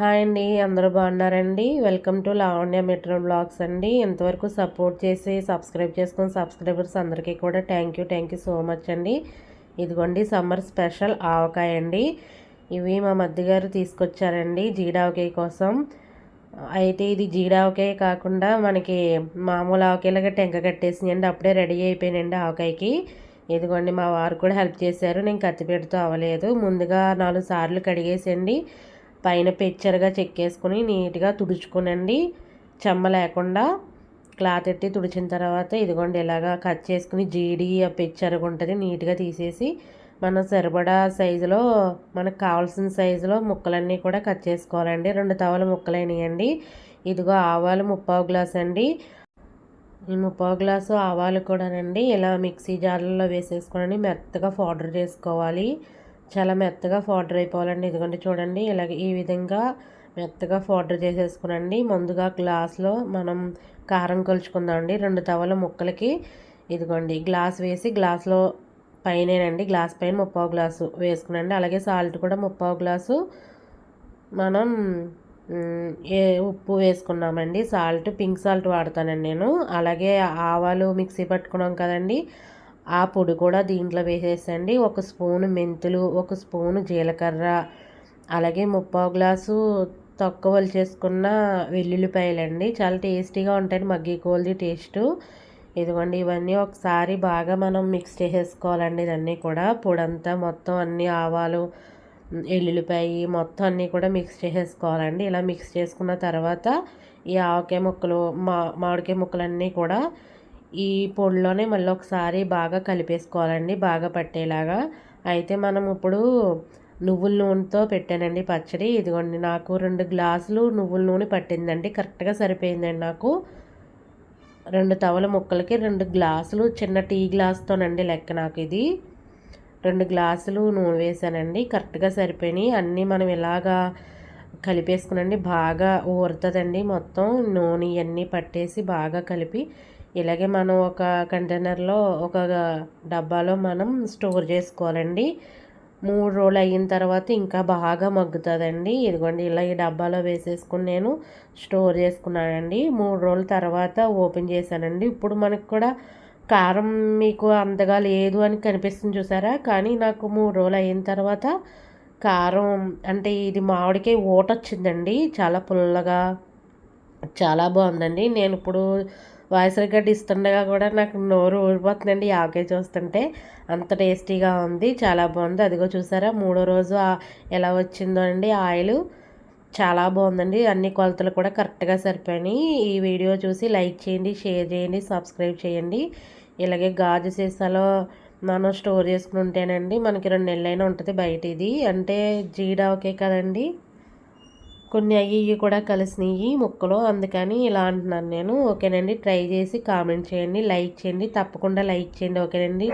Hi అండి అందరూ బాగున్నారండి? Welcome to Lavanya metro vlogs అండి. ఇంతవరకు సపోర్ట్ చేసి సబ్స్క్రైబ్ చేసుకుని సబ్స్క్రైబర్స్ అందరికీ కూడా thank you thank you so much అండి. ఇదిగోండి సమ్మర్ స్పెషల్ ఆవకాయ అండి. ఇవి మా మధ్యగారు తీసుకొచ్చారండి జీడావకాయ కోసం. అయితే ఇది జీడావకాయ కాకుండా మనకి మామూలు ఆవకాయలాగా టెంక కట్టేసినాయండి అప్పుడే రెడీ అయిపోయినండి ఆవకాయకి. ఇదిగోండి మా వారు కూడా హెల్ప్ చేశారు. నేను కత్తిపెడుతూ అవ్వలేదు. ముందుగా నాలుగు సార్లు కడిగేసండి పైన పెచ్చరగా చెక్కేసుకొని నీట్గా తుడుచుకునండి. చెమ్మ లేకుండా క్లాత్ ఎట్టి తుడిచిన తర్వాత ఇదిగోండి ఇలాగా కట్ చేసుకుని జీడి ఆ పెచ్చరగా ఉంటుంది నీట్గా తీసేసి మనం సరిపడా సైజులో మనకు కావాల్సిన సైజులో ముక్కలన్నీ కూడా కట్ చేసుకోవాలండి. రెండు తవల ముక్కలైనయండి. ఇదిగో ఆవాలు ముప్పావు గ్లాస్ అండి. ఈ ముప్పావు గ్లాసు ఆవాలు కూడానండి ఇలా మిక్సీ జార్లలో వేసేసుకోనండి మెత్తగా పౌడర్ చేసుకోవాలి. చాలా మెత్తగా పౌడర్ అయిపోవాలండి. ఇదిగోండి చూడండి ఇలాగ ఈ విధంగా మెత్తగా పౌడర్ చేసేసుకునండి. ముందుగా గ్లాస్లో మనం కారం కొలుచుకుందామండి. రెండు తవల ముక్కలకి ఇదిగోండి గ్లాస్ వేసి గ్లాస్లో పైనేనండి గ్లాస్ పైన ముప్పావు గ్లాసు వేసుకునండి. అలాగే సాల్ట్ కూడా ముప్పావు గ్లాసు మనం ఏ ఉప్పు వేసుకున్నామండి. సాల్ట్ పింక్ సాల్ట్ వాడతానండి నేను. అలాగే ఆవాలు మిక్సీ పట్టుకున్నాం కదండి. ఆ పొడి కూడా దీంట్లో వేసేసండి. ఒక స్పూను మెంతులు ఒక స్పూను జీలకర్ర అలాగే ముప్పావు గ్లాసు తక్కువ చేసుకున్న వెల్లుల్లిపాయలండి. చాలా టేస్టీగా ఉంటాయి మగ్గి కోల్ది టేస్టు. ఇదిగోండి ఇవన్నీ ఒకసారి బాగా మనం మిక్స్ చేసేసుకోవాలండి ఇదన్నీ కూడా. పొడంతా మొత్తం అన్ని ఆవాలు ఎల్లుల్లిపాయ మొత్తం అన్నీ కూడా మిక్స్ చేసేసుకోవాలండి. ఇలా మిక్స్ చేసుకున్న తర్వాత ఈ ఆవకాయ ముక్కలు మా మామిడికాయ ముక్కలన్నీ కూడా ఈ పొడిలోనే మళ్ళీ ఒకసారి బాగా కలిపేసుకోవాలండి బాగా పట్టేలాగా. అయితే మనం ఇప్పుడు నువ్వుల నూనెతో పెట్టానండి పచ్చడి. ఇదిగోండి నాకు రెండు గ్లాసులు నువ్వుల నూనె పట్టిందండి కరెక్ట్గా సరిపోయిందండి నాకు. రెండు తవల ముక్కలకి రెండు గ్లాసులు చిన్న టీ గ్లాస్తోనండి లెక్క నాకు ఇది. రెండు గ్లాసులు నూనె వేసానండి కరెక్ట్గా సరిపోయినాయి. అన్నీ మనం ఇలాగా కలిపేసుకునండి. బాగా ఊరుతుందండి మొత్తం. నూనె ఇవన్నీ పట్టేసి బాగా కలిపి ఇలాగే మనం ఒక కంటైనర్లో ఒక డబ్బాలో మనం స్టోర్ చేసుకోవాలండి. మూడు రోజులు అయిన తర్వాత ఇంకా బాగా మగ్గుతుందండి. ఇదిగోండి ఇలా ఈ డబ్బాలో వేసేసుకుని నేను స్టోర్ చేసుకున్నానండి. మూడు రోజుల తర్వాత ఓపెన్ చేశానండి. ఇప్పుడు మనకు కూడా కారం మీకు అంతగా లేదు అని కనిపిస్తుంది చూసారా? కానీ నాకు మూడు రోజులు అయిన తర్వాత కారం అంటే ఇది మామిడికాయ ఊట వచ్చిందండి. చాలా పుల్లగా చాలా బాగుందండి. నేను ఇప్పుడు వాయిస్ రికార్డ్ ఇస్తుండగా కూడా నాకు నోరు ఊరిపోతుందండి. ఆవకాయ చూస్తుంటే అంత టేస్టీగా ఉంది చాలా బాగుంది. అదిగో చూసారా మూడో రోజు ఎలా వచ్చిందో అండి ఆయిల్. చాలా బాగుందండి. అన్ని కొలతలు కూడా కరెక్ట్గా సరిపోయినాయి. ఈ వీడియో చూసి లైక్ చేయండి షేర్ చేయండి సబ్స్క్రైబ్ చేయండి. ఇలాగే గాజు సీసాలో మనం స్టోర్ చేసుకుని ఉంటేనండి మనకి రెండు నెలలైనా ఉంటుంది బయట ఇది అంటే జీడాకే కదండి. కొన్ని అయ్యి కూడా కలిసినాయి ముక్కలు. అందుకని ఇలా అంటున్నాను నేను. ఓకేనండి. ట్రై చేసి కామెంట్ చేయండి. లైక్ చేయండి. తప్పకుండా లైక్ చేయండి. ఓకేనండి.